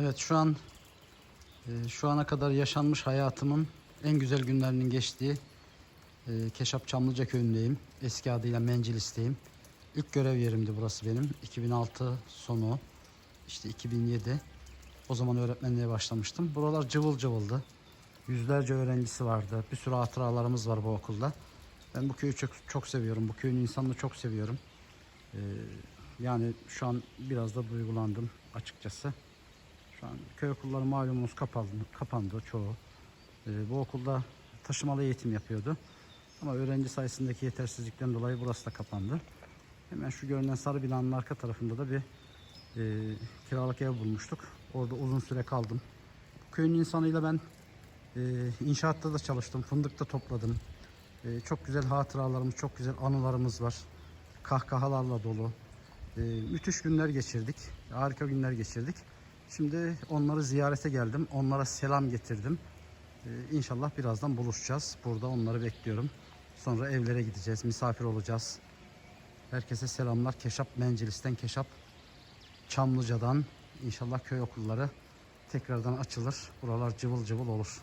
Evet şu an e, şu ana kadar yaşanmış hayatımın en güzel günlerinin geçtiği e, Keşap Çamlıca köyündeyim. Eski adıyla Mencilis'teyim. İlk görev yerimdi burası benim. 2006 sonu işte 2007 o zaman öğretmenliğe başlamıştım. Buralar cıvıl cıvıldı. Yüzlerce öğrencisi vardı. Bir sürü hatıralarımız var bu okulda. Ben bu köyü çok, çok seviyorum. Bu köyün insanını çok seviyorum. Ee, yani şu an biraz da duygulandım açıkçası. Şu an köy okulları malumunuz kapandı, kapandı çoğu. Ee, bu okulda taşımalı eğitim yapıyordu. Ama öğrenci sayısındaki yetersizlikten dolayı burası da kapandı. Hemen şu görünen sarı binanın arka tarafında da bir e, kiralık ev bulmuştuk. Orada uzun süre kaldım. Köyün insanıyla ben e, inşaatta da çalıştım, fındıkta topladım. E, çok güzel hatıralarımız, çok güzel anılarımız var. Kahkahalarla dolu. E, müthiş günler geçirdik. Harika günler geçirdik. Şimdi onları ziyarete geldim. Onlara selam getirdim. E, inşallah birazdan buluşacağız. Burada onları bekliyorum. Sonra evlere gideceğiz, misafir olacağız. Herkese selamlar. Keşap Mencilis'ten Keşap Çamlıca'dan inşallah köy okulları tekrardan açılır. Buralar cıvıl cıvıl olur.